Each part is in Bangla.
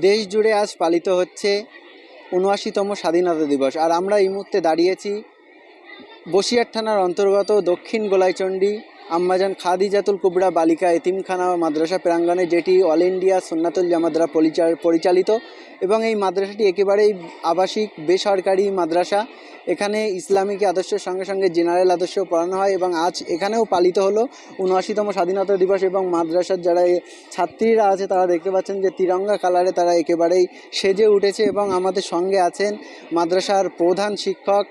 দেশ জুড়ে আজ পালিত হচ্ছে উনআশিতম স্বাধীনতা দিবস। আর আমরা এই মুহূর্তে দাঁড়িয়েছি বসিরহাট থানার অন্তর্গত দক্ষিণ গোলাইচন্ডী আম্মাজান খাদিজাতুল কুবরা বালিকা এতিমখানা মাদ্রাসা প্রাঙ্গণে যেটি অল ইন্ডিয়া সুন্নাতুল জামাত দ্বারা পরিচালিত এবং এই মাদ্রাসাটি একেবারেই আবাসিক, বেসরকারি মাদ্রাসা। এখানে ইসলামিক আদর্শের সঙ্গে সঙ্গে জেনারেল আদর্শ পড়ানো হয় এবং আজ এখানেও পালিত হলো উনআশিতম স্বাধীনতা দিবস এবং মাদ্রাসার যারা ছাত্রীরা আছে তারা দেখতে পাচ্ছেন যে তিরঙ্গা কালারে তারা একেবারেই সেজে উঠেছে এবং আমাদের সঙ্গে আছেন মাদ্রাসার প্রধান শিক্ষক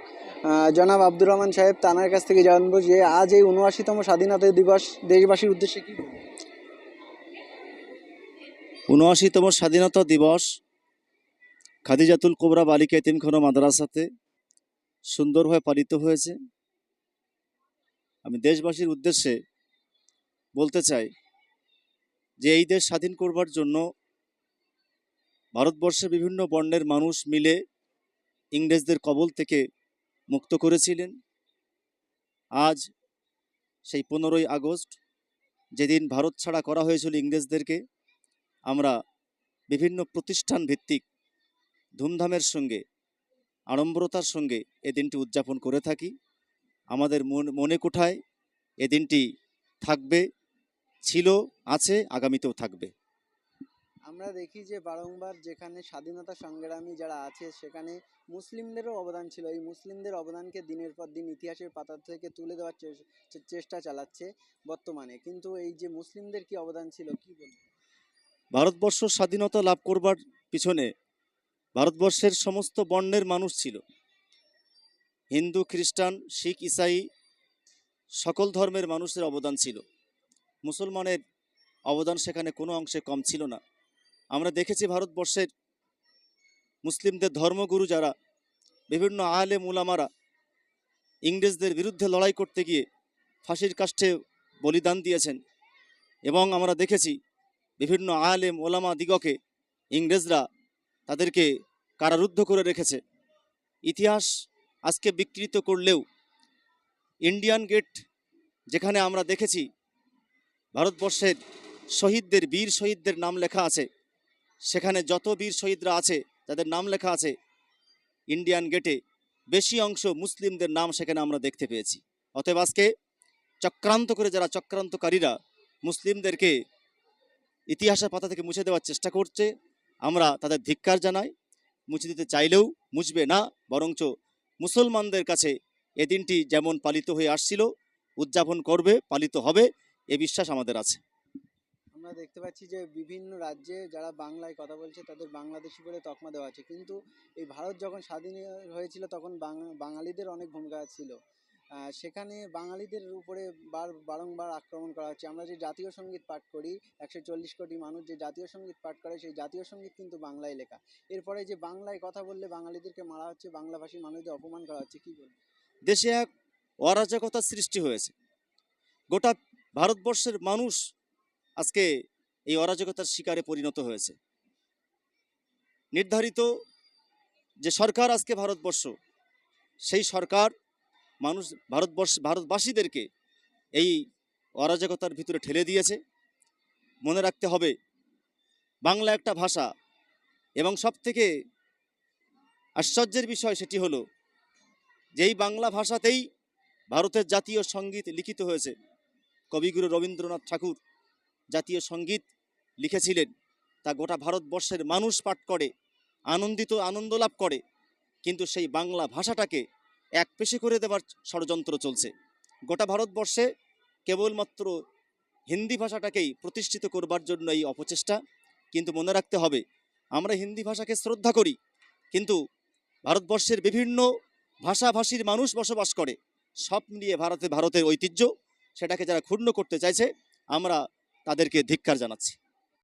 জনাব আব্দুর রহমান সাহেব তানার কাছ থেকে জানব যে আজ এই উনআশিতম স্বাধীনতা দিবস দেশবাসীর উদ্দেশ্যে কি উনআশিতম স্বাধীনতা দিবস খাদিজাতুল কোবরা বালিকা এতিমখানা মাদ্রাসাতে সুন্দরভাবে পালিত হয়েছে। আমি দেশবাসীর উদ্দেশ্যে বলতে চাই যে এই দেশ স্বাধীন করবার জন্য ভারতবর্ষের বিভিন্ন বর্ণের মানুষ মিলে ইংরেজদের কবল থেকে মুক্ত করেছিলেন। আজ সেই পনেরোই আগস্ট যেদিন ভারত ছাড়া করা হয়েছিল ইংরেজদেরকে, আমরা বিভিন্ন প্রতিষ্ঠান ভিত্তিক ধুমধামের সঙ্গে, আড়ম্বরতার সঙ্গে এ দিনটি উদযাপন করে থাকি। আমাদের মন- কোঠায় এ দিনটি থাকবে, ছিল, আছে, আগামীতেও থাকবে। আমরা দেখি যে বারংবার যেখানে স্বাধীনতা সংগ্রামী যারা আছে, সেখানে মুসলিমদেরও অবদান ছিল। এই মুসলিমদের অবদানকে দিনের পর দিন ইতিহাসের পাতা থেকে তুলে দেওয়ার চেষ্টা চালাচ্ছে বর্তমানে। কিন্তু এই যে মুসলিমদের কি অবদান ছিল, কি বলব? ভারতবর্ষ স্বাধীনতা লাভ করবার পিছনে ভারতবর্ষের সমস্ত বর্ণের মানুষ ছিল। হিন্দু, খ্রিস্টান, শিখ, ইসাই সকল ধর্মের মানুষের অবদান ছিল। মুসলমানের অবদান সেখানে কোনো অংশে কম ছিল না। আমরা দেখেছি ভারতবর্ষের মুসলিমদের ধর্মগুরু যারা, বিভিন্ন আলেম উলামারা ইংরেজদের বিরুদ্ধে লড়াই করতে গিয়ে ফাঁসির কাষ্ঠে বলিদান দিয়েছেন এবং আমরা দেখেছি বিভিন্ন আলেম ওলামা দিগকে ইংরেজরা তাদেরকে কারারুদ্ধ করে রেখেছে। ইতিহাস আজকে বিকৃত করলেও ইন্ডিয়ান গেট, যেখানে আমরা দেখেছি ভারতবর্ষের শহীদদের, বীর শহীদদের নাম লেখা আছে সেখানে যত বীর শহীদরা আছে তাদের নাম লেখা আছে ইন্ডিয়ান গেটে, বেশি অংশ মুসলিমদের নাম সেখানে আমরা দেখতে পেয়েছি। অতএব আজকে চক্রান্ত করে যারা চক্রান্তকারীরা মুসলিমদেরকে ইতিহাসের পাতা থেকে মুছে দেওয়ার চেষ্টা করছে, আমরা তাদের ধিক্কার জানাই। মুছে দিতে চাইলেও মুছবে না, বরঞ্চ মুসলমানদের কাছে এ দিনটি যেমন পালিত হয়ে আসছিল, উদযাপন করবে, পালিত হবে, এ বিশ্বাস আমাদের আছে। দেখতে পাচ্ছি যে বিভিন্ন রাজ্যে যারা বাংলায় কথা বলছে, তাদের বাংলাদেশি বলে তকমা দেওয়া আছে। কিন্তু এই ভারত যখন স্বাধীন হয়েছিল, তখন বাঙা- বাঙালিদের অনেক ভূমিকা ছিল। সেখানে বাঙালিদের উপরে বার, বারংবার আক্রমণ করা হচ্ছে। আমরা যে জাতীয় সংগীত পাঠ করি, একশো চল্লিশ কোটি মানুষ যে জাতীয় সংগীত পাঠ করে, সেই জাতীয় সংগীত কিন্তু বাংলায় লেখা। এরপরে যে বাংলায় কথা বললে বাঙালিদেরকে মারা হচ্ছে, বাংলাভাষী মানুষদের অপমান করা হচ্ছে, কি বলব দেশে এক অরাজকতার সৃষ্টি হয়েছে। গোটা ভারতবর্ষের মানুষ আজকে এই অরাজকতার শিকারে পরিণত হয়েছে। নির্ধারিত যে সরকার আজকে ভারতবর্ষ, সেই সরকার মানুষ ভারতবর্ষ, ভারতবাসীদেরকে এই অরাজকতার ভিতরে ঠেলে দিয়েছে। মনে রাখতে হবে, বাংলা একটা ভাষা এবং সবথেকে আশ্চর্যের বিষয় সেটি হলো যে এই বাংলা ভাষাতেই ভারতের জাতীয় সংগীত লিখিত হয়েছে, কবিগুরু রবীন্দ্রনাথ ঠাকুর জাতীয় সংগীত লিখেছিলেন। তা গোটা ভারতবর্ষের মানুষ পাঠ করে, আনন্দিত আনন্দ লাভ করে, কিন্তু সেই বাংলা ভাষাটাকে এক পেশে করে দেবার ষড়যন্ত্র চলছে। গোটা ভারতবর্ষে কেবলমাত্র হিন্দি ভাষাটাকেই প্রতিষ্ঠিত করবার জন্য এই অপচেষ্টা, কিন্তু মনে রাখতে হবে, আমরা হিন্দি ভাষাকে শ্রদ্ধা করি, কিন্তু ভারতবর্ষের বিভিন্ন ভাষাভাষীর মানুষ বসবাস করে, সব মিলিয়ে ভারতে ভারতের ঐতিহ্য, সেটাকে যারা ক্ষুণ্ণ করতে চাইছে, আমরা তাদেরকে ধিক্কার জানাচ্ছি।